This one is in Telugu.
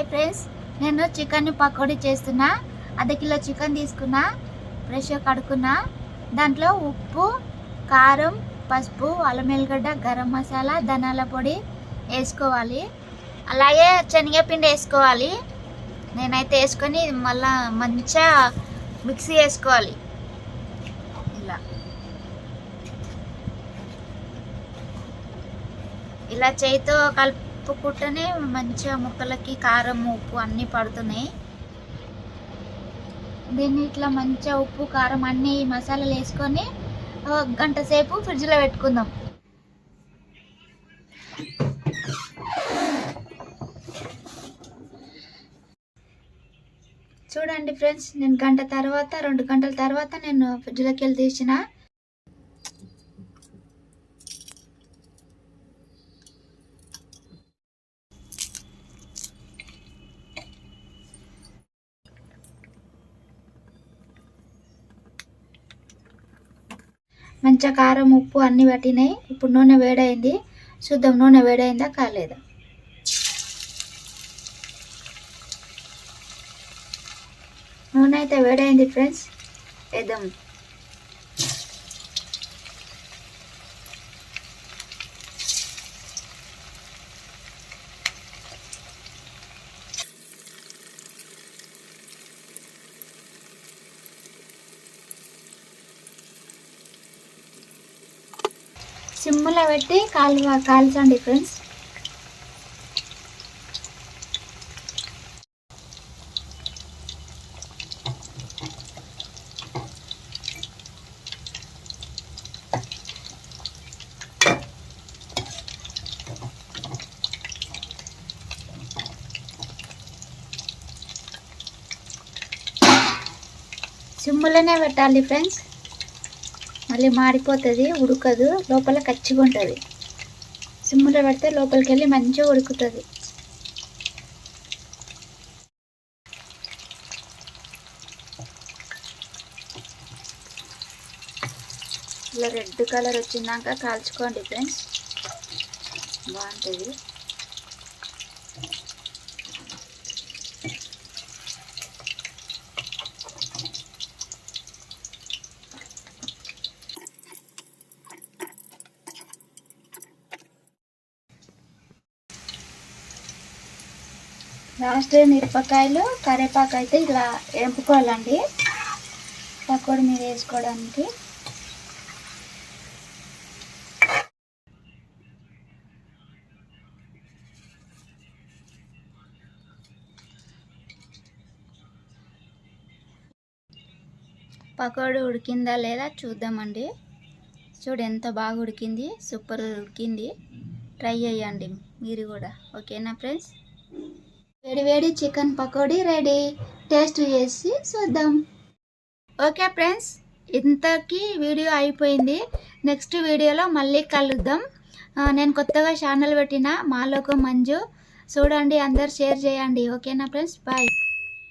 హాయ్ ఫ్రెండ్స్ నేను చికెన్ పకోడీ చేస్తున్నా. అర్ధ కిలో చికెన్ తీసుకున్నా ఫ్రెష్గా కడుక్కున్నా. దాంట్లో ఉప్పు కారం పసుపు అల్లం ఎల్లిగడ్డ గరం మసాలా ధనాల పొడి వేసుకోవాలి. అలాగే శనగపిండి వేసుకోవాలి. నేనైతే వేసుకొని మళ్ళా మంచిగా మిక్సీ వేసుకోవాలి ఇలా. ఇలా చేయితో పుట్టనే మంచిగా ముక్కలకి కారం ఉప్పు అన్నీ పడుతున్నాయి. దీన్ని ఇట్లా మంచిగా ఉప్పు కారం అన్నీ మసాలాలు వేసుకొని గంట సేపు ఫ్రిడ్జ్లో పెట్టుకుందాం. చూడండి ఫ్రెండ్స్ నేను గంట తర్వాత రెండు గంటల తర్వాత నేను ఫ్రిడ్జ్లోకి వెళ్ళి తీసిన. మంచిగా కారం ఉప్పు అన్నీ పట్టినాయి. ఇప్పుడు నూనె వేడైంది. చూద్దాం నూనె వేడైందా కాలేదా? నూనె అయితే వేడైంది ఫ్రెండ్స్ వేద్దాం. సిమ్లో పెట్టి కాలు కాల్చండి ఫ్రెండ్స్. సిమ్లోనే పెట్టాలి ఫ్రెండ్స్. మళ్ళీ మాడిపోతుంది ఉడకదు లోపల కచ్చిగా ఉంటుంది. సిమ్లో పెడితే లోపలికి వెళ్ళి మంచిగా ఉడుకుతుంది. ఇలా రెడ్ కలర్ వచ్చిందాక కాల్చుకోండి ఫ్రెండ్స్. బాగుంటుంది. లాస్ట్ మిరపకాయలు కరివేపాకు అయితే ఇలా ఎంపుకోవాలండి. పకోడీ మీద వేసుకోవడానికి. పకోడీ ఉడికిందా లేదా చూద్దామండి. చూడు ఎంత బాగా ఉడికింది సూపర్ ఉడికింది. ట్రై చేయండి మీరు కూడా. ఓకేనా ఫ్రెండ్స్? వేడి వేడి చికెన్ పకోడీ రెడీ. టేస్ట్ చేసి చూద్దాం. ఓకే ఫ్రెండ్స్ ఇంతకీ వీడియో అయిపోయింది. నెక్స్ట్ వీడియోలో మళ్ళీ కలుద్దాం. నేను కొత్తగా ఛానల్ పెట్టిన మాలోకం మంజు. చూడండి అందరు షేర్ చేయండి. ఓకేనా ఫ్రెండ్స్? బాయ్.